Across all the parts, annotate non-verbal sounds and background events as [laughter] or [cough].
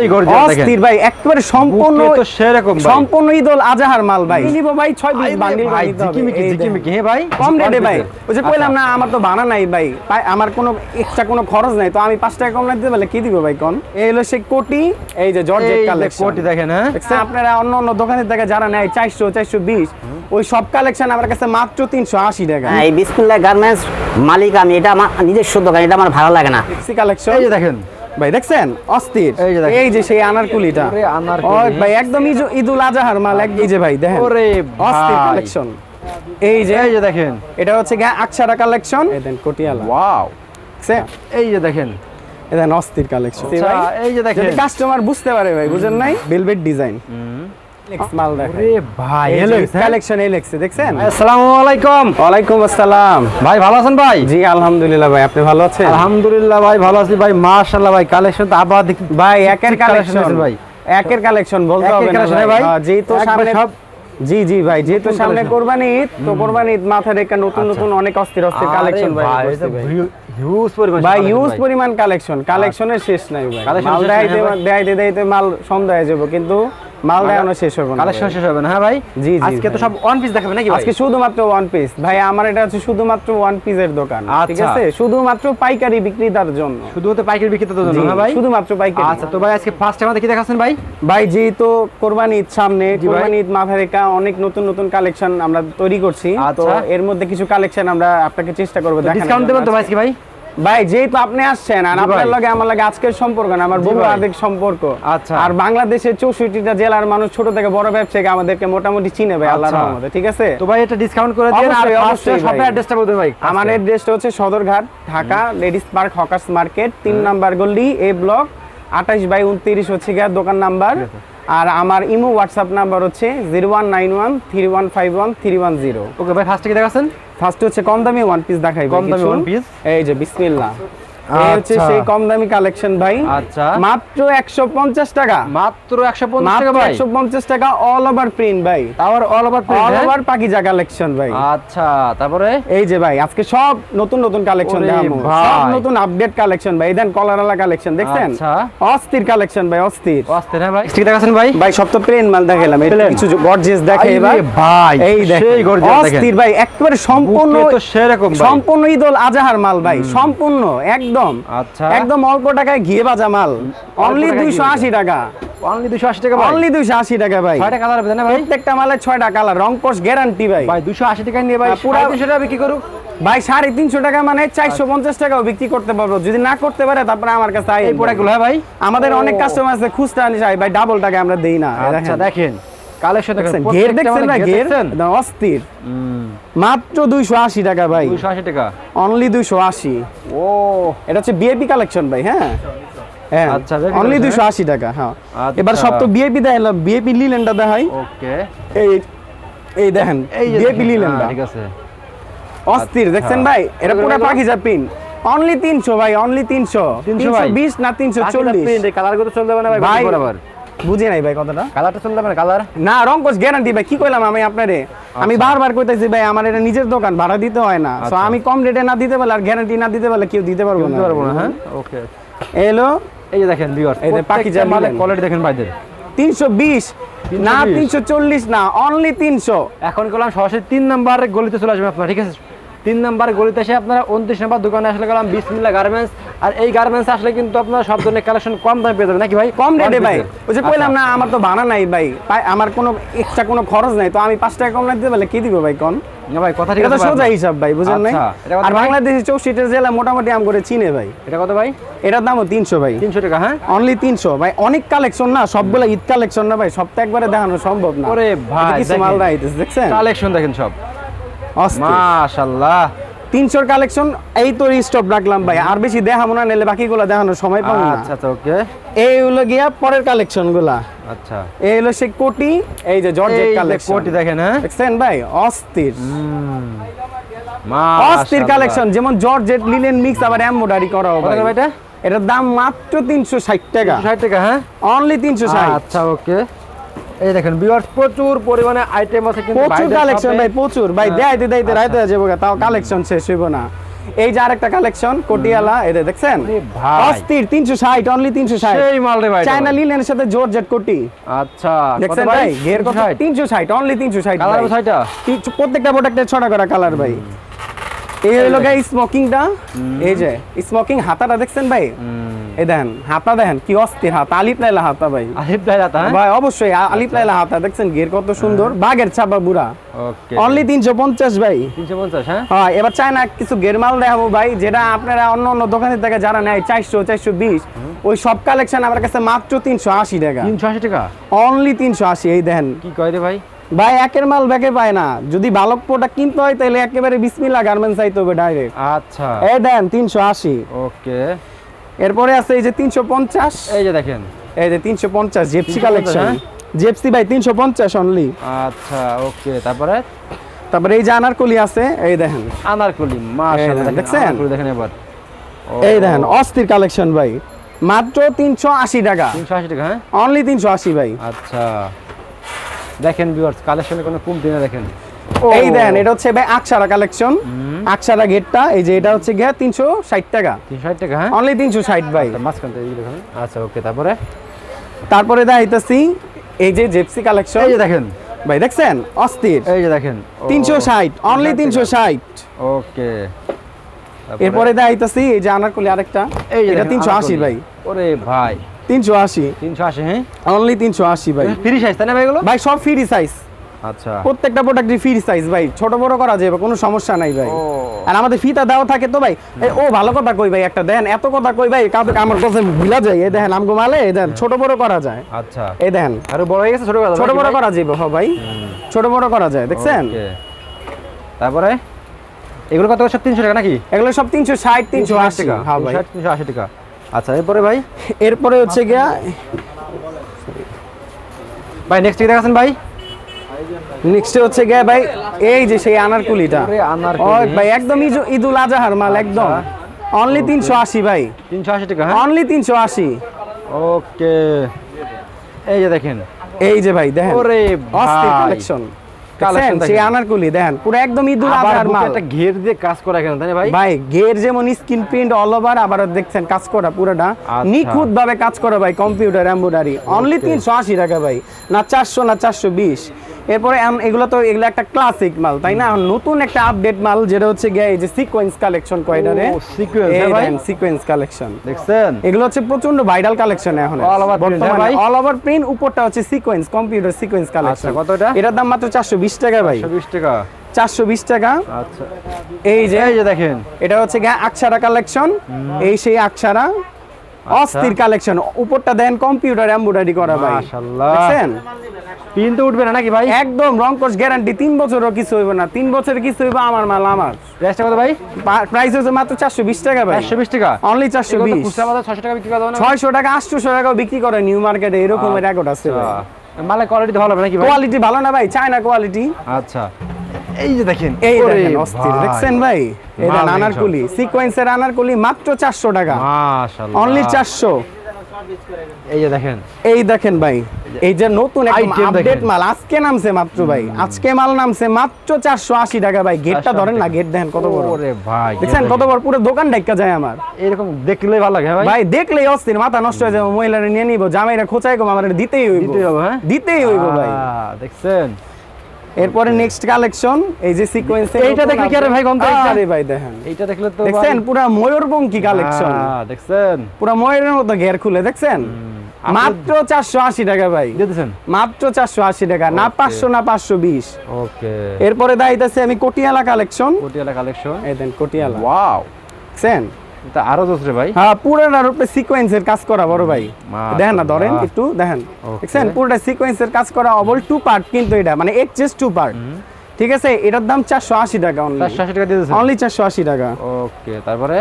এই গর্জিয়াস দেখেন। অস্থির ভাই একেবারে সম্পূর্ণ সেরকম সম্পূর্ণ ঈদুল আজহার মাল ভাই। নিব ভাই 6 পিস বান্ডিল ভাই জিকিমিকি জিকিমিকি ভাই কম রেটে ভাই। ওই যে কইলাম আচ্ছা। না আমার তো বানা নাই ভাই। আমার কোনো এক্সট্রা কোনো খরচ নাই। তো আমি 5 টাকা কম না দিতে পারলে কি দিব ভাই কোন? এই হলো সেই কোটি এই যে জর্জেট কালেকশন কোটি দেখেন হ্যাঁ? আপনারা অন্য অন্য দোকানের থেকে যারা নেয় 400 420 ওই সব কালেকশন আমার কাছে মাত্র 380 টাকা। হ্যাঁ, এই বিসমিল্লাহ গার্মেন্টস মালিক আমি এটা আমার নিজস্ব দোকান এটা আমার ভালো লাগে না। কালেকশন এই যে দেখেন ভাই দেখছেন? অস্থির। এই যে সেই আনারকুলিটা। ভাই একদম ঈদুল আজহার মাল এক- এই যে ভাই দেখেন। অস্থির কালেকশন এই যে এই যে দেখেন। এটা হচ্ছে গিয়ে আকছারা কালেকশন দেন কোটিয়ালা। ওয়াও এই যে দেখেন। এই দেন অস্থির কালেকশন আচ্ছা, এই যে দেখেন। কাস্টমার বুঝতে পারে ভাই বুঝেন নাই? বেলভেট ডিজাইন ভাই কালেকশন এই লেখছে দেখছেন? আসসালামু আলাইকুম ওয়ালাইকুম আসসালাম। ভাই ভালো আছেন ভাই? জি আলহামদুলিল্লাহ ভাই আপনি ভালো আছেন? আলহামদুলিল্লাহ ভাই ভালো আছি ভাই মাশাআল্লাহ ভাই কালেকশন তো আবার ভাই একের কালেকশন ভাই। একের কালেকশন বলতে হবে ভাই। ভাই? হ্যাঁ, সামনে সব জি জি ভাই যেহেতু নতুন সামনে কোরবানি ঈদ তো কোরবানি ঈদ মাথায় রেখে নতুন নতুন অনেক অস্থির অস্থির কালেকশন ভাই ভাই। হিউজ পরিমাণ ভাই collection ইউজ পরিমাণ কালেকশন কালেকশনের শেষ নাই ভাই। মাল হ্যাঁ দেখাইতে মাল সন্ধ্যা হয়ে যাব কিন্তু মাল দেখানো শেষ হবে না কালেকশন শেষ হবে না হ্যাঁ ভাই? জি, জি, আজকে তো সব ওয়ান পিস দেখাবেন নাকি আজকে শুধুমাত্র ওয়ান পিস ভাই আমার এটা হচ্ছে শুধুমাত্র ওয়ান পিসের দোকান ঠিক আচ্ছা। আছে? শুধুমাত্র পাইকারি বিক্রেতার জন্য। শুধু পাইকারি বিক্রেতাদের জন্য হ্যাঁ ভাই? শুধুমাত্র পাইকারি। আচ্ছা তো ভাই আজকে ফার্স্ট দেখাচ্ছেন ভাই? ভাই যেহেতু কোরবানি ঈদ সামনে জি ভাই। কোরবানি ঈদ মাথা অনেক নতুন নতুন কালেকশন আমরা তৈরি করছি। তো আচ্ছা। এর মধ্যে কিছু কালেকশন আমরা আপনাকে চেষ্টা করব দেখানোর ডিসকাউন্ট দেবেন তো ভাই? ভাই যেহেতু আপনি আসছেন আর আপনার লগে আমার লগে আজকের সম্পর্ক না আমার বহু। আবেগ সম্পর্ক আচ্ছা। আর বাংলাদেশের চৌষট্টিটা জেলার মানুষ ছোট থেকে বড় ব্যবসায়ী আমাদেরকে মোটামুটি চিনে ভাই আল্লাহর আচ্ছা। রহমতে ঠিক আছে তো ভাই এটা ডিসকাউন্ট করে দিন আর শপের। অ্যাড্রেসটা বলতে ভাই আমার অ্যাড্রেসটা হচ্ছে Sadarghat Dhaka ladies park hawkers market তিন নাম্বার গল্লি এ ব্লক আঠাশ বাই উনত্রিশ হচ্ছে গিয়ে দোকান নাম্বার আর আমার ইমো হোয়াটসঅ্যাপ নাম্বার হচ্ছে zero one nine one three one five one three one zero okay ভাই ফার্স্টে কি দেখাচ্ছেন? ফার্স্ট হচ্ছে কম দামি ওয়ান পিস দেখাই কম দামি ওয়ান পিস এই যে বিসমিল্লাহ। হচ্ছে আচ্ছা। সেই কম দামি কালেকশন ভাই। আচ্ছা। মাত্র একশো পঞ্চাশ টাকা। মাত্র 150 টাকা ভাই? একশো পঞ্চাশ টাকা অল ওভার প্রিন্ট ভাই। তাওয়ার all over all over Pakiza collection ভাই। আচ্ছা তারপরে? এই যে ভাই আজকে সব নতুন নতুন কালেকশন দেখাবো। সব নতুন আপডেট কালেকশন ভাই। দেন কলারালা কালেকশন দেখছেন? আচ্ছা। অস্থির কালেকশন ভাই অস্থির। অস্থির হ্যাঁ ভাই? ঠিক ভাই? ভাই সব তো প্লেন মাল দেখাইলাম। এই কিছু গর্জিয়াস দেখে এবার। ভাই, এই সেই দেখেন দেখেন। অস্থির ভাই একেবারে সম্পূর্ণ তো সেরকম ভাই। সম্পূর্ণ আজহার মাল ভাই। সম্পূর্ণ একদম আচ্ছা। একদম অল্প টাকায় ঘিয়ে বাজা মাল। অনলি টাকায় দুইশো আশি টাকা। অনলি 280 টাকা ভাই। অনলি দুইশো আশি টাকা ভাই। ছয়টা কালার হবে না ভাই? প্রত্যেকটা মালের ছয়টা কালার রং গ্যারান্টি ভাই। ভাই 280 টাকা নিয়ে ভাই হ্যাঁ, পুরো 300 টাকা বিক্রি করুক। ভাই সাড়ে তিনশো টাকা মানে চারশো পঞ্চাশ টাকাও বিক্রি করতে পারব। যদি না করতে পারে তারপরে আমার কাছে এই প্রোডাক্টগুলো হ্যাঁ ভাই? আমাদের অনেক কাস্টমার আছে খুচরা ভাই ডাবল টাকা আমরা দেই না আচ্ছা দেখেন। কালেকশন দেখেন দেখছেন দেখছেন না? দেখছেন? একদম অস্থির। মাত্র দুইশো আশি টাকা ভাই। 280 টাকা? অনলি দুইশো আশি। ও। এটা হচ্ছে বিএপি কালেকশন ভাই হ্যাঁ? হ্যাঁ আচ্ছা, অনলি collection, দুইশো আশি টাকা হ্যাঁ। আচ্ছা। এবার সব তো বিএপি দেখাইলাম বিএপি লিলেনটা দেখাই। ওকে। এই এই দেখেন বিএপি লিলেনটা হ্যাঁ, ঠিক আছে। অস্থির দেখছেন ভাই? এটা পুরো করে পাখি পিন অনলি তিনশো ভাই অনলি তিনশো। 300 তিনশো ভাই? বিশ না তিনশো চল্লিশ? কালারগুলো চলতে হবে না ভাই বরাবর। বুঝি নাই ভাই কথাটা। কালারটা চলতে হবে না কালার না রং রংকোশ গ্যারান্টি ভাই কি কইলাম আমি আপনারে? আমি বারবার কইতাছি ভাই আমার এটা নিজের দোকান ভাড়া দিতে হয় না। তো আচ্ছা। আমি কম রেটে না দিতে পারলে আর গ্যারান্টি না দিতে পারলে কেউ দিতে পারব না। পারব না হ্যাঁ? ওকে এলো? এই যে দেখেন ভিউয়ার্স এই যে পাকিজা মালে নিলেন। কোয়ালিটি দেখেন ভাইদের। তিনশো বিশ না 320 তিনশো চল্লিশ না অনলি তিনশো। এখন করলাম সরাসরি তিন নাম্বার গলিতে চলে আসবেন আপনারা ঠিক আছে? তিন নাম্বার গলিতে এসে আপনারা উনত্রিশ নাম্বার দোকানে আসলে গেলাম বিসমিল্লা গার্মেন্টস আর এই গার্মেন্টস আসলে কিন্তু আপনারা সব ধরনের কালেকশন কম দামে পেয়ে যাবেন। নাকি ভাই? কম রেটে ভাই। ওই যে কইলাম আচ্ছা। না আমার তো ভাড়া নাই ভাই। আমার কোনো এক্সট্রা কোনো খরচ নাই। তো আমি পাঁচ টাকা কম না দিতে পারলে কি দিব ভাই না ভাই কথা ঠিক আছে ভাই সোজা হিসাব ভাই বুঝেন নাই? আচ্ছা, আর ভাই? বাংলাদেশে জেলা মোটামুটি আম করে চিনে ভাই। এটা কত ভাই? এটার দামও তিনশো ভাই। তিনশো টাকা হ্যাঁ? অনলি তিনশো। ভাই অনেক কালেকশন না সবগুলো ঈদ কালেকশন না ভাই। সবটা একবারে দেখানো সম্ভব না। ওরে ভাই, এই যে কিছু মাল রাইতেছে দেখছেন? কালেকশন দেখেন সব। অস্থির। মাশাআল্লাহ। তিনশোর কালেকশন এই তো স্টপ রাখলাম ভাই। আর বেশি দেখাবো না নিলে বাকিগুলো দেখানোর সময় পাবো না। আচ্ছা আচ্ছা ওকে এই হলো গিয়া পরের কালেকশনগুলা আচ্ছা। এই হলো সে কোটি এই যে জর্জেট কালেকশন কোটি দেখেন হ্যাঁ? দেখছেন ভাই? অস্থির। অস্থির কালেকশন যেমন জর্জেট লিলেন মিক্স আবার এমব্রয়ডারি করাও কত ভাই। এটা? এটার দাম মাত্র তিনশো ষাট টাকা। 60 টাকা হ্যাঁ? অনলি তিনশো ষাট। আচ্ছা ওকে এই দেখেন ভিউয়ার্স প্রচুর পরিমাণে আইটেম আছে কিন্তু প্রচুর কালেকশন ভাই প্রচুর। ভাই দেখাইতে দেখাইতে রাইতে যাব তাও কালেকশন শেষ হইব না। এই যে আরেকটা কালেকশন কোটিয়ালা যে দেখছেন? ভাই। অস্থির তিনশো ষাট অনলি তিনশো ষাট। সেই মাল রে ভাই চায়না। লিলেনের সাথে জোর জেট কোটি আচ্ছা দেখছেন ভাই? ঘের কত 360? তিনশো ষাট অনলি তিনশো ষাট কালার ছয়টা তিন- প্রত্যেকটা প্রোডাক্টের ছটা করা কালার ভাই। এই হলো গাই স্মোকিংটা এই যে স্মোকিং হাতাটা দেখছেন ভাই? এই দেখেন হাতা দেখেন কি অস্থির হাতা আলিপ লাইলা হাতা ভাই। আরিফ ভাই রাতা হ্যাঁ? ভাই অবশ্যই আলিপ লাইলা হাতা দেখছেন গের কত সুন্দর। বাঘের ছাপা বুড়া। ওকে অনলি তিনশো পঞ্চাশ ভাই। তিনশো পঞ্চাশ হ্যাঁ? হ্যাঁ এবার চায় না কিছু গের মাল দেখাবো ভাই যেটা আপনারা অন্য অন্য দোকানের থেকে যারা নেয় চারশো চারশো বিশ ওই সব কালেকশন আমার কাছে মাত্র তিনশো আশি টাকা। তিনশো আশি টাকা? অনলি তিনশো আশি এই দেখেন। কি কয় রে ভাই? ভাই একের মাল ব্যাকে পায় না। যদি বালক প্রোডাক্ট কিনতে হয় তাহলে একেবারে বিসমিল্লা গার্মেন্টস আইতে হবে ডাইরেক্ট আচ্ছা। এই দেন তিনশো আশি। ওকে। এরপরে আছে এই যে তিনশো পঞ্চাশ। এই যে দেখেন। এই যে তিনশো পঞ্চাশ জেপসি কালেকশন? জেপসি ভাই তিনশো পঞ্চাশ অনলি আচ্ছা ওকে। তারপরে? তারপরে এই যে আনারকলি আছে এই দেখেন। আনারকলি মাশাআল্লাহ দেখছেন? আনারকলি দেখেন এবার। এই দেখেন অস্থির কালেকশন ভাই। মাত্র তিনশো আশি টাকা। তিনশো আশি টাকা হ্যাঁ? অনলি তিনশো আশি ভাই। আচ্ছা। দেখেন ভিউয়ার্স কালেকশনে কোনো কমতি না দেখেন। এই দেখেন এটা হচ্ছে ভাই আকসারা কালেকশন। আকসারা গেটটা এই যে এটা হচ্ছে গিয়ে তিনশো ষাট টাকা। তিনশো ষাট টাকা হ্যাঁ? অনলি তিনশো ষাট ভাই। আচ্ছা, মাঝখান থেকে দেখেন। আচ্ছা ওকে তারপরে? তারপরে দেখাইতেছি এই যে জেপসি কালেকশন। এই যে দেখেন। ভাই দেখছেন? অস্থির। এই যে দেখেন। ও, তিনশো ষাট অনলি তিনশো ষাট ওকে। এরপরে দেখাইতেছি এই যে আনারকলি আরেকটা। এই যে এটা দেখেন, তিনশো আশি আনারকলি। ভাই। ওরে ভাই। তিনশো আশি। তিনশো আশি হ্যাঁ? অনলি তিনশো আশি ভাই। ফ্রি সাইজ তাই না ভাই এগুলো? ভাই সব ফ্রি সাইজ আচ্ছা। প্রত্যেকটা প্রোডাক্টই ফ্রি সাইজ ভাই। ছোট বড় করা যাবে কোনো সমস্যা নাই ভাই। আর আমাদের ফিতা দেওয়া থাকে তো ভাই। ও ভালো কথা কই ভাই একটা দেন এত কথা কই ভাই কাউকে আমার কাছে ভুলা যায়। এই দেখেন আমগো মালে এই দেন ছোট বড় করা যায়। আচ্ছা। এই দেখেন। আর বড় হয়ে গেছে ছোট বড় করা যাবে হ ভাই। ছোট বড় করা যায় দেখছেন? তারপরে? এগুলো কত সব তিনশো টাকা নাকি? এগুলো সব তিনশো ষাট তিনশো আশি। টাকা হ্যাঁ ভাই। তিনশো আশি টাকা। আচ্ছা এরপরে ভাই? এরপরে হচ্ছে গিয়া ভাই নেক্সট কি দেখাচ্ছেন ভাই? নেক্সট হচ্ছে গিয়া ভাই এই যে সেই আনারকুলিটা। আনারকলি। ভাই একদম ঈদুল আজহার মাল একদম। অনলি তিনশো আশি ভাই। তিনশো আশি টাকা হ্যাঁ? অনলি তিনশো আশি। ওকে এই যে দেখেন। এই যে ভাই দেখেন। ওরে অস্থির কালেকশন Collection সেই আনারকুলি দেখেন পুরো একদম আবার মাল। একটা ঘের দিয়ে কাজ করা কেন তাই ভাই? ভাই ঘের যেমন স্কিন প্রিন্ট অল ওভার আবার দেখছেন কাজ করা পুরোটা। আচ্ছা। নিখুঁত ভাবে কাজ করা ভাই কম্পিউটার এমব্রয়ডারি অনলি তিনশো আশি টাকা ভাই না চারশো না চারশো বিশ। এরপরে এগুলো তো এগুলো একটা ক্লাসিক মাল তাই না? নতুন একটা আপডেট মাল যেটা হচ্ছে গিয়ে এই যে সিকোয়েন্স কালেকশন কয়টারে? সিকোয়েন্স কালেকশন দেখছেন? এগুলো হচ্ছে প্রচণ্ড ভাইরাল কালেকশন এখন। হ্যাঁ ভাই? অল ওভার প্রিন্ট উপরটা হচ্ছে সিকোয়েন্স কম্পিউটার সিকোয়েন্স কালেকশন কত এটা? এটার দাম মাত্র চারশো বিশ টাকা ভাই। একশো বিশ টাকা। চারশো বিশ টাকা। আচ্ছা। এই যে এই যে দেখেন। এটা হচ্ছে গিয়ে আকসারা কালেকশন এই সেই আকসারা। অস্থির কালেকশন উপরটা দেন কম্পিউটার এমব্রয়ডারি করা ভাই। মাশাআল্লাহ। দেখছেন? পিন তো উঠবে না নাকি ভাই? একদম রংকশ গ্যারান্টি তিন বছরও কিছু হইব না। তিন বছরের কিছু হইব আমার মাল আমার। প্রাইসটা কত ভাই? প্রাইস হচ্ছে মাত্র চারশো বিশ টাকা ভাই। একশো বিশ টাকা? অনলি চারশো বিশ। ছশো টাকা বিক্রি করা ছয়শো টাকা আটশোশো টাকাও বিক্রি করে নিউ মার্কেটে এরকমের রেকর্ড আছে আচ্ছা। মালের কোয়ালিটি ভালো হবে নাকি কোয়ালিটি ভালো না ভাই চায়না কোয়ালিটি আচ্ছা। এই যে দেখেন এই দেখেন অস্থির। ভাই। দেখছেন ভাই? দেখেন আনারকুলি। সিকোয়েন্সের আনারকুলি মাত্র চারশো টাকা। মাশাআল্লাহ। অনলি চারশো। এই যে দেখেন। এই দেখেন ভাই। এই যে নতুন আপডেট মাল আজকে নামছে মাত্র ভাই। আজকে মাল নামছে মাত্র চারশো আশি টাকা ভাই। গেটটা ধরেন না গেট দেখেন কত বড়। ওরে ভাই কত বড়? পুরো দোকান ডাইকা যায় আমার। এরকম দেখলেই ভালো লাগে হ্যাঁ ভাই? ভাই দেখলেই অস্থির মাথা নষ্ট হয়ে যাবে মহিলারা নিয়ে নিব জামাইরা কম আমার দিতেই হইব। দিতেই হবে, হ্যাঁ? দিতেই হইব ভাই। দেখছেন? এরপরে নেক্সট কালেকশন এই যে সিকোয়েন্স এইটা দেখলে কি আরে ভাই গন্ধ? আরে ভাই দেখেন। এইটা দেখলে তো দেখছেন? পুরা ময়ূরপঙ্খী কালেকশন হ্যাঁ, দেখছেন? পুরা ময়ূরের মতো ঘের খুলে দেখছেন? মাত্র চারশো আশি টাকা ভাই। দিয়ে মাত্র চারশো আশি টাকা না পাঁচশো না পাঁচশো বিশ। ওকে এরপরে দাইতেছে আমি কটিয়ালা কালেকশন পটিয়ালা কালেকশন এই দেন কটিয়ালা। ওয়াও দেখছেন? এটা আরও দোসরে ভাই। হ্যাঁ পুরোটার উপরে সিকোয়েন্সের কাজ করা বড় ভাই। দেখেন না ধরেন একটু দেখেন। দেখছেন? পুরোটা সিকোয়েন্সের কাজ করা অবল টু পার্ট কিন্তু এটা মানে এক জাস্ট টু পার্ট ঠিক আছে? এটার দাম চারশো আশি টাকা অনলি চারশো আশি টাকা দিয়ে অনলি চারশো আশি টাকা। ওকে তারপরে?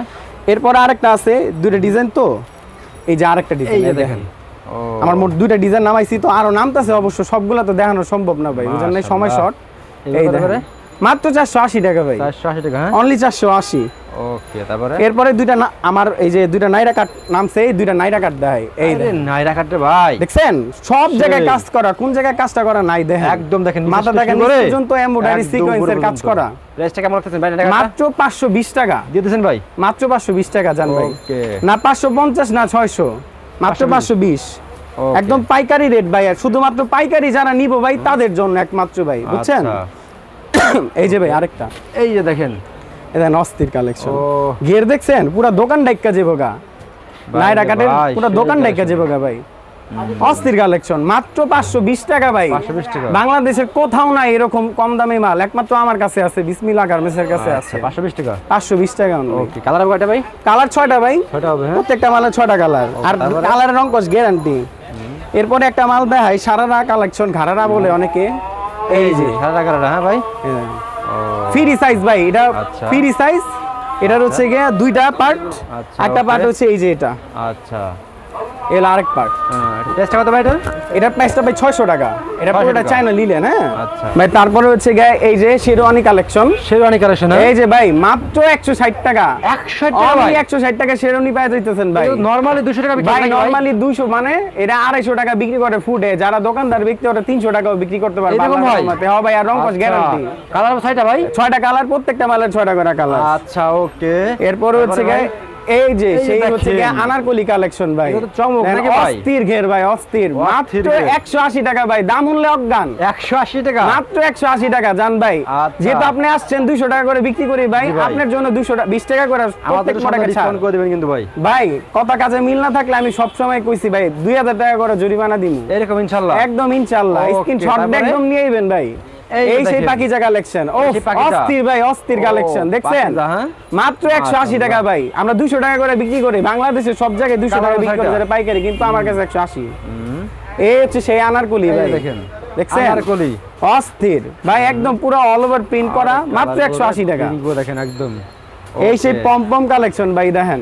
এরপরে আরেকটা আছে দুইটা ডিজাইন তো? এই যে আরেকটা ডিজাইন দেখেন। আমার মোট দুইটা ডিজাইন নামাইছি তো আরও নামতাছে অবশ্য সবগুলা তো দেখানো সম্ভব না ভাই বুঝলেন? নাই সময় শর্ট এই দেখেন। মাত্র চারশো আশি টাকা ভাই। চারশো আশি টাকা হ্যাঁ? অনলি চারশো আশি। ওকে তারপরে? এরপরে দুইটা আমার এই যে দুইটা নাইরা কাট নামছে এই দুইটা নাইরা কাট দেয় এই আরে নাইরা কাটে ভাই। দেখছেন? সব জায়গায় কাজ করা কোন জায়গায় কাজটা করা নাই দেখেন। একদম দেখেন মাথা দেখেন পর্যন্ত এমব্রয়ডারি সিকোয়েন্সের কাজ করা। প্রাইসটা কেমন রাখতেছেন ভাই মাত্র পাঁচশো বিশ টাকা। দিয়ে দিয়েছেন ভাই? মাত্র পাঁচশো বিশ টাকা জান ভাই। ওকে। না পাঁচশো পঞ্চাশ না ছয়শো। মাত্র 520 পাঁচশো বিশ। একদম পাইকারি রেট ভাই আর শুধুমাত্র পাইকারি যারা নিব ভাই তাদের জন্য একমাত্র ভাই বুঝছেন? আচ্ছা। [coughs] এই যে ভাই আরেকটা। এই যে দেখেন। এটা অস্থির কালেকশন গের দেখছেন? পুরো দোকান ডাইকা যে গা ভাই নাইরা কাটের পুরো দোকান ডাইকা যে ভোগা গা ভাই। অস্থির কালেকশন। মাত্র পাঁচশো বিশ টাকা ভাই। 520 টাকা। বাংলাদেশের কোথাও নাই এরকম কম দামি মাল। একমাত্র আমার কাছে আছে বিসমিল্লা গার্মেন্টসের কাছে আছে। আচ্ছা পাঁচশো বিশ টাকা। পাঁচশো বিশ টাকা ওকে কালার কয়টা ভাই? কালার ছয়টা ভাই। ছয়টা হবে হ্যাঁ? প্রত্যেকটা মালের ছয়টা কালার আর? কালারের রঙ্কশ গ্যারান্টি এরপরে একটা মাল দেখায় সারারা কালেকশন ঘাড়ারা বলে অনেকে। এই যে। সাদা কালার হ্যাঁ ভাই? ফ্রি সাইজ ভাই এটা আচ্ছা। ফ্রি সাইজ এটার হচ্ছে গিয়ে দুইটা পার্ট আচ্ছা, একটা পার্ট হচ্ছে এই যে এটা। আচ্ছা। এর আরেক পার্ট টেস্টটা কত ভাই এটা? এটার প্রাইসটা ভাই ছয়শো টাকা। এটা পুরোটা চায়না লিলেন হ্যাঁ? আচ্ছা। ভাই তারপরে হচ্ছে গিয়ে এই যে শেরওয়ানি কালেকশন শেরওয়ানি কালেকশন হ্যাঁ? এই যে ভাই মাত্র একশো ষাট টাকা। একশো টাকা ভাই? একশো ষাট টাকা শেরওয়ানি পাই যাইতেছেন ভাই। নরমালি দুশো টাকা ভাই নরমালি দুইশো মানে এটা আড়াইশো টাকা বিক্রি করে ফুটে। যারা দোকানদার বিক্রি করে তিনশো টাকাও বিক্রি করতে পারবে এরকম হয়? হ্যাঁ ভাই আর গ্যারান্টি কালার ছয়টা ভাই? ছয়টা কালার প্রত্যেকটা মালের ছয়টা করে কালার আচ্ছা ওকে এরপরে হচ্ছে গিয়ে এই যে সেই হচ্ছে আনারকলি কালেকশন ভাই। চমক নাকি ভাই? অস্থির ঘের ভাই অস্থির। মাত্র টাকা ভাই দাম অজ্ঞান। টাকা? মাত্র টাকা জান ভাই। আচ্ছা। যেহেতু আপনি আসছেন দুইশো টাকা করে বিক্রি করি ভাই আপনার জন্য দুশো বিশ টাকা করে প্রত্যেক প্রোডাক্টে ডিসকাউন্ট করে দেবেন কিন্তু ভাই। ভাই কথা কাজে মিল না থাকলে আমি সবসময় কইছি ভাই দুই হাজার টাকা করে জরিমানা দিব এরকম ইনশাল্লাহ। একদম ইনশাল্লাহ। স্ক্রিনশট একদম নিয়ে আইবেন ভাই। এই এই সেই পাকিজা কালেকশন ও এই সেই পাকিজা। অস্থির ভাই অস্থির কালেকশন দেখছেন? হ্যাঁ? মাত্র একশো আশি টাকা ভাই। আমরা দুশো টাকা করে বিক্রি করি। বাংলাদেশের সব জায়গায় টাকা বিক্রি করে পাইকারি কিন্তু আমার কাছে একশো আশি। এই হচ্ছে সেই আনারকলি এই ভাই। দেখেন দেখছেন? আনারকলি। অস্থির। ভাই একদম পুরো অল ওভার প্রিন্ট করা মাত্র একশো আশি টাকা। দেখেন একদম। এই সেই. পমপম কালেকশন ভাই দেখেন।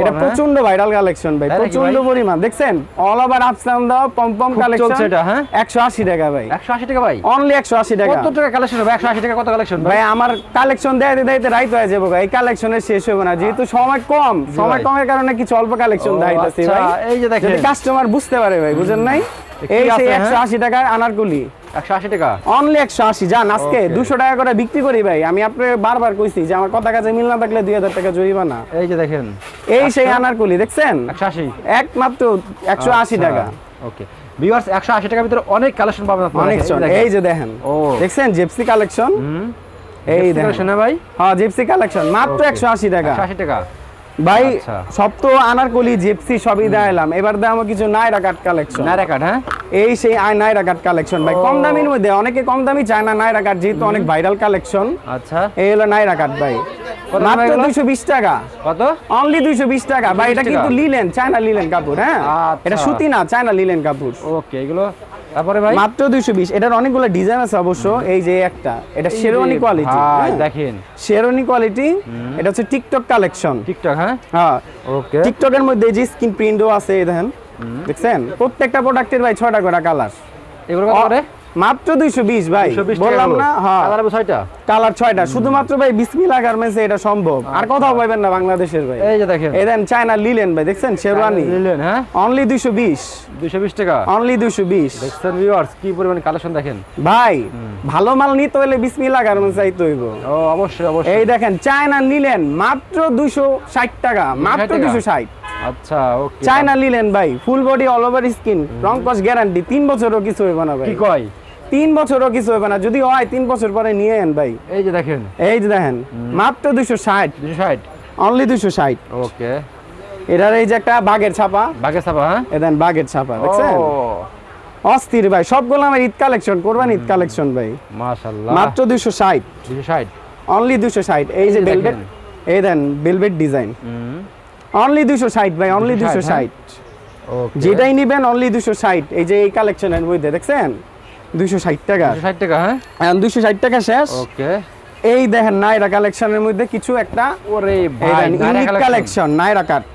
এটা হ্যাঁ? প্রচণ্ড ভাইরাল কালেকশন ভাই প্রচণ্ড পরিমাণ। দেখছেন? অল ওভার আপসান দাও পমপম কালেকশন চলছে এটা, হ্যাঁ? একশো আশি টাকা ভাই। একশো আশি টাকা ভাই? অনলি একশো আশি টাকা। কত টাকা কালেকশন হবে? একশো আশি টাকা কত কালেকশন ভাই? আমার কালেকশন দেখাইতে দেখাইতে রাইত হয়ে যাব ভাই। এই কালেকশনের শেষ হবে না যেহেতু সময় কম। সময় কমের কারণে কিছু অল্প কালেকশন দেখাইতেছি আচ্ছা, ভাই। এই যে দেখেন। কাস্টমার বুঝতে পারে ভাই বুঝেন নাই? এই আছে, সেই হ্যাঁ? একশো আশি টাকার আনারকুলি। একশো আশি টাকা? অনলি একশো আশি আজকে Okay. দুশো টাকা করে বিক্রি করি ভাই। আমি আপনাকে বারবার কইছি যে আমার কথা কাজে মিল না থাকলে টাকা জরিমানা। এই যে দেখেন এই সেই আনারকুলি দেখছেন? একশো। আশি। একমাত্র একশো আশি টাকা। ওকে ভিউয়ার্স একশো আশি টাকার ভিতরে অনেক কালেকশন পাবেন আপনারা। অনেক এই যে দেখেন। ও। দেখছেন? জেপসি কালেকশন এই দেখেন। ভাই? হ্যাঁ জিপসি কালেকশন মাত্র Okay. একশো আশি টাকা। একশো আশি টাকা। ভাই আচ্ছা। সব তো আনারকলি জিপসি সবই দেখাইলাম এবার দেখাবো কিছু নাইরা কাট কালেকশন নাইরা কার্ড হ্যাঁ? এই সেই আই নাইরা কাট কালেকশন ভাই কম দামের মধ্যে অনেকে কম দামি চায় না নাইরা কাট যেহেতু অনেক ভাইরাল কালেকশন আচ্ছা। এই হলো নাইরা কাট ভাই। মাত্র এগুলো? দুইশো বিশ টাকা। কত? অনলি দুইশো বিশ টাকা। ভাই এটা কিন্তু লিলেন চায়না লিলেন কাপড় হ্যাঁ? আচ্ছা। এটা সুতি না চায়না লিলেন কাপড়। ওকে এগুলো তারপরে ভাই? মাত্র দুইশো বিশ। এটার অনেকগুলো ডিজাইন আছে অবশ্য। এই যে একটা এটা শেরওয়ানি কোয়ালিটি ভাই, দেখেন। শেরওয়ানি কোয়ালিটি এটা হচ্ছে টিকটক কালেকশন টিকটক হ্যাঁ? হ্যাঁ। ওকে টিকটকের মধ্যে যে স্কিন প্রিন্টও আছে দেখেন। দেখছেন? প্রত্যেকটা প্রোডাক্টের ভাই 6টা করে কালার এগুলো কত করে? মাত্র দুইশো বিশ ভাই। বললাম না? হ্যাঁ। কালার ছয়টা। কালার ছয়টা। শুধুমাত্র ভাই বিসমিল্লা গার্মেন্টসে এটা সম্ভব। আর কোথাও না বাংলাদেশের ভাই। এই যে দেখেন। চায়না লিলেন ভাই দেখছেন? শেরওয়ানি নিলেন হ্যাঁ? অনলি দুইশো বিশ। দুইশো বিশ টাকা। অনলি দুইশো বিশ। দেখছেন ভিউয়ার্স কি পরিমাণ কালেকশন দেখেন? ভাই ভালো মাল নিতে হলে বিসমিল্লা গার্মেন্টস হইব। ও অবশ্যই অবশ্যই। এই দেখেন চায়না নিলেন মাত্র দুইশো ষাট টাকা। মাত্র? দুইশো ষাট। আচ্ছা ওকে। চায়না নিলেন ভাই full body all over skin রং কস গ্যারান্টি তিন বছরও কিছু হইব না ভাই। কি কয়? তিন বছরও কিছু হবে না। যদি হয় তিন বছর পরে নিয়ে এন ভাই। এই যে দেখেন। এই যে দেখেন মাত্র দুইশো ষাট। দুশো ষাট। অনলি দুইশো ষাট। ওকে। এটার এই যে একটা বাঘের ছাপা। বাঘে সাপা হ্যাঁ? এ দেন বাঘের ছাপা দেখছেন? অস্থির ভাই সবগুলো আমার ঈদ কালেকশন করবেন ঈদ কালেকশন ভাই। মাশাআল্লাহ। মাত্র দুইশো ষাট। দুশো ষাট। অনলি দুইশো ষাট। এই যে বেলভেট এই দেন বেলভেট ডিজাইন অনলি দুইশো ষাট ভাই অনলি দুইশো 260, হ্যাঁ? ষাট। ওকে। যেটাই নিবেন অনলি দুশো ষাট। এই যে এই কালেকশনের মধ্যে দেখছেন? দুইশো ষাট টাকা। ষাট টাকা হ্যাঁ? দুইশো ষাট টাকা শেষ। ওকে। এই দেখেন নাইরা কালেকশনের মধ্যে কিছু একটা ওরে ভাই ইউনিক কালেকশন। নাইরা কাট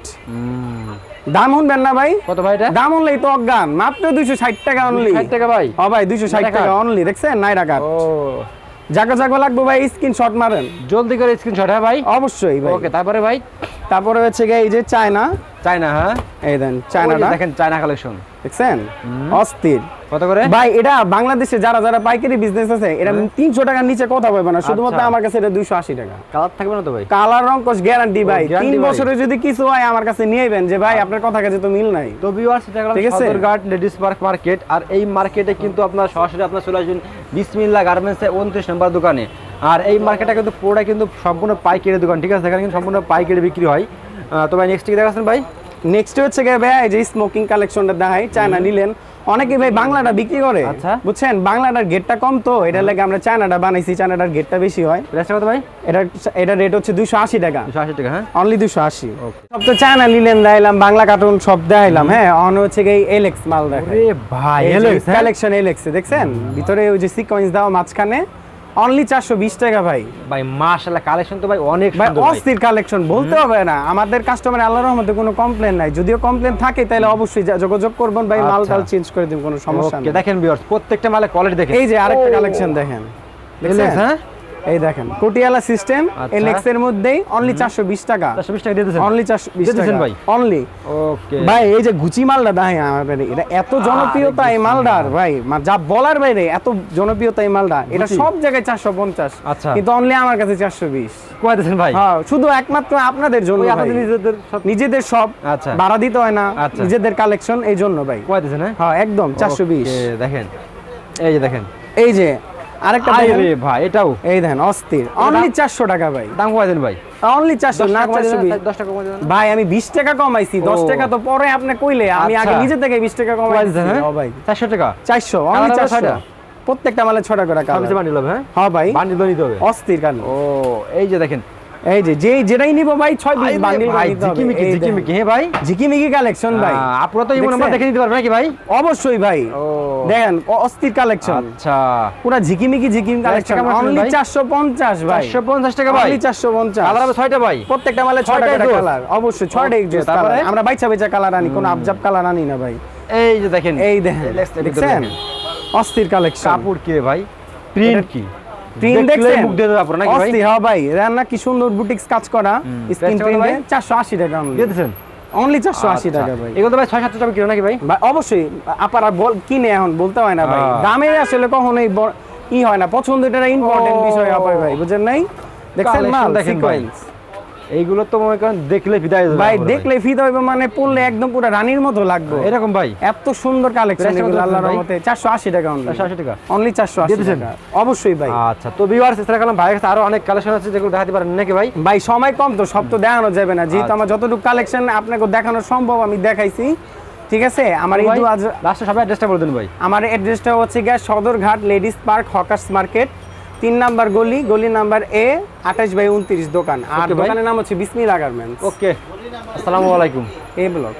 দাম শুনবেন না ভাই? কত ভাই এটা? দাম উনলেই তো অজ্ঞান। মাত্র দুইশো ষাট টাকা অনলি ষাট টাকা ভাই। ও ভাই দুইশো ষাট নাইরা টাকা অনলি দেখছেন? নাইরা কাট ও। জাগা জাগা লাগবে ভাই স্ক্রিনশট মারেন। জলদি করে স্ক্রিনশট হ্যাঁ ভাই? অবশ্যই ভাই। ওকে তারপরে ভাই? তারপরে হচ্ছে গিয়ে এই যে চায়না। চায়না হ্যাঁ? এই দেন চায়নাটা। দেখেন চায়না কালেকশন দেখছেন? অস্থির। কত করে? ভাই এটা বাংলাদেশে যারা যারা পাইকারি বিজনেস আছে এটা তিনশো টাকার নিচে কথা পাবে না। শুধুমাত্র। আচ্ছা। আমার কাছে এটা দুইশো আশি টাকা। কালার থাকবে না তো ভাই? কালার রং গ্যারান্টি ভাই। তিন বছরে যদি কিছু হয় আমার কাছে নিয়েবেন যে ভাই আপনার কথা কাছে তো মিল নাই। তো ভিউয়ার্স এটা গেল ঠিক আছে? সদরঘাট লেডিস পার্ক মার্কেট আর এই মার্কেটে কিন্তু আপনার সরাসরি আপনার চলে আসবেন বিসমিল্লা গার্মেন্টসে উনত্রিশ নম্বর দোকানে। আর এই মার্কেটটা কিন্তু পুরোটা কিন্তু সম্পূর্ণ পাইকারি দোকান ঠিক আছে? এখানে কিন্তু সম্পূর্ণ পাইকারি বিক্রি হয়। তো ভাই নেক্সট কি দেখাচ্ছেন ভাই? নেক্সট হচ্ছে গিয়ে ভাই এই যে স্মোকিং কালেকশনটা দেখাই চায়না নিলেন। অনেকে ভাই বাংলাটা বিক্রি করে। আচ্ছা। বুঝছেন? বাংলাটার গেটটা কম তো এটার লাগে আমরা চায়নাটা বানাইছি চায়নাটার গেটটা বেশি হয়। কত ভাই? এটা এটা রেট হচ্ছে দুশো আশি টাকা। দুশো আশি টাকা হ্যাঁ? অনলি দুশো আশি। Okay. সব তো চায়না নিলেন দেখাইলাম বাংলা কার্টুন সব দেখাইলাম হ্যাঁ? অন হচ্ছে গিয়ে এলেক্স মাল দেখাই। আরে ভাই এলেক্স কালেকশন এলেক্স দেখছেন? ভিতরে ওই যে সিকোয়েন্স দাও মাঝখানে অনলি চারশো বিশ টাকা ভাই। ভাই মাশাআল্লাহ কালেকশন তো ভাই অনেক ভাই অস্থির কালেকশন বলতে হবে না। আমাদের কাস্টমার আল্লাহ রহমতে কোনো কমপ্লেন নাই। যদিও কমপ্লেন থাকে তাহলে অবশ্যই যোগাযোগ করবেন ভাই মাল। টাল চেঞ্জ করে দিন কোনো সমস্যা নেই। দেখেন বিয়ার্স প্রত্যেকটা মালে কোয়ালিটি দেখেন। এই যে আরেকটা কালেকশন দেখেন। দেখলেন হ্যাঁ? এই দেখেন কোটিয়ালা সিস্টেম। এলেক্স এর মধ্যেই অনলি চারশো বিশ টাকা। চারশো বিশ টাকা দিয়ে দিয়েছেন অনলি চারশো বিশ দিয়ে দিয়েছেন টাকা। ভাই? অনলি ওকে ভাই এই যে গুচি মালটা আমার ভাই এটা এত জনপ্রিয়তা এই মালটার ভাই যা বলার বাইরে এত জনপ্রিয়তা এই মালটা। এটা সব জায়গায় চারশো পঞ্চাশ। আচ্ছা। কিন্তু অনলি আমার কাছে চারশো বিশ। কয় দিয়েছেন ভাই? হ্যাঁ শুধু একমাত্র আপনাদের জন্য আপনাদের নিজেদের সব? নিজেদের সব। আচ্ছা। ভাড়া দিতে হয় না। আচ্ছা। নিজেদের কালেকশন এই জন্য ভাই। কয় দিয়েছেন হ্যাঁ? হ্যাঁ একদম চারশো বিশ। ওকে, দেখেন। এই যে দেখেন। এই যে আরেকটা আরে ভাই এটাও। এই দেখেন অস্থির। অনলি চারশো টাকা ভাই। দাম কয় দেন ভাই। অনলি চারশো দশ না টাকা কমাই দেন, টাকা কমাই দেন ভাই আমি বিশ টাকা কমাইছি। দশ টাকা তো পরে আপনি কইলে আমি আগে আচ্ছা। নিজে থেকে বিশ টাকা কয় কমাইছি। হ্যাঁ? ও ভাই। চারশো টাকা? চারশো অনলি কালার হবে চারশো। ছয়টা? প্রত্যেকটা মালে ছটা করে কালার। সামনে বান্ডিল হবে হ্যাঁ? হ্যাঁ ভাই। বান্ডিল নিতে হবে। অস্থির কান। ও এই যে দেখেন এই যে যেই যেটাই নিব ভাই ছয় পিস বান্ডিল ভাই ঝিকিমিকি ঝিকিমিকি হ্যাঁ ভাই। ঝিকিমিকি কালেকশন ভাই। আপনারা তো ইমো নাম্বার দেখে নিতে পারবেন নাকি ভাই? অবশ্যই ভাই। দেখেন অস্থির কালেকশন আচ্ছা। পুরা ঝিকিমিকি ঝিকিমি কালেকশন অনলি ভাই? চারশো পঞ্চাশ ভাই। চারশো পঞ্চাশ টাকা ভাই। অনলি চারশো পঞ্চাশ। কালার হবে ছয়টা ভাই। প্রত্যেকটা মালে ছয়টা করে কালার অবশ্যই ছয়টা Okay, এক্সজস্ট তারপরে? আমরা বাইচা বাইচা কালার আনি কোনো আবজাব কালার আনি না ভাই। এই যে দেখেন। এই দেখেন। দেখছেন? দেখেন। অস্থির কালেকশন কাপড় কি ভাই? প্রিন্ট কি? প্রিন্ট দেখছেন মুখ দিয়ে দেবে নাকি ভাই? হ্যাঁ ভাই। রান্না কি সুন্দর বুটিক্স কাজ করা। স্ক্রিন Price টা কত ভাই? প্রিন্টে চারশো আশি টাকা only। দিয়েছেন অনলি। টাকা ভাই। এগুলো ভাই ছয় সাতশো টাকা কিলো নাকি ভাই? ভাই অবশ্যই। আপারা বল কিনে এখন বলতে হয় না ভাই। হ্যাঁ। দামে আসলে কখনোই ই হয় না। পছন্দ এটা ইম্পর্টেন্ট বিষয় হয় ভাই বুঝেন নাই? দেখছেন মাল দেখেন ভাই। সিকোয়েন্স এইগুলো তো মনে করেন দেখলে হয়ে ভাই দেখলে ফিদা হইবে মানে পড়লে একদম পুরো রানীর মতো লাগবে। এরকম ভাই। এত সুন্দর কালেকশন এগুলো আল্লাহর রহমতে। 480 টাকা অনলি চারশো আশি টাকা। অনলি 480 টাকা। অবশ্যই ভাই। আচ্ছা তো ভিউয়ার্স এছাড়া কালাম ভাইয়ের কাছে আরও অনেক কালেকশন আছে যেগুলো দেখাতে পারেন নাকি ভাই? ভাই সময় কম তো সব তো দেখানো যাবে না। যেহেতু আচ্ছা। আমার যতটুকু কালেকশন আপনাকে দেখানো সম্ভব আমি দেখাইছি। ঠিক আছে? আমার এই ভাই আজ লাস্টে সবাই অ্যাড্রেসটা বলে দিন ভাই। আমার অ্যাড্রেসটা হচ্ছে গিয়ে Sadarghat ladies park hawkers market. তিন নাম্বার গলি গলি নাম্বার এ আঠাশ বাই উনত্রিশ দোকান। আর দোকানের নাম হচ্ছে বিসমিল্লা গার্মেন্টস। ওকে আসসালামু আলাইকুম। এই ব্লক।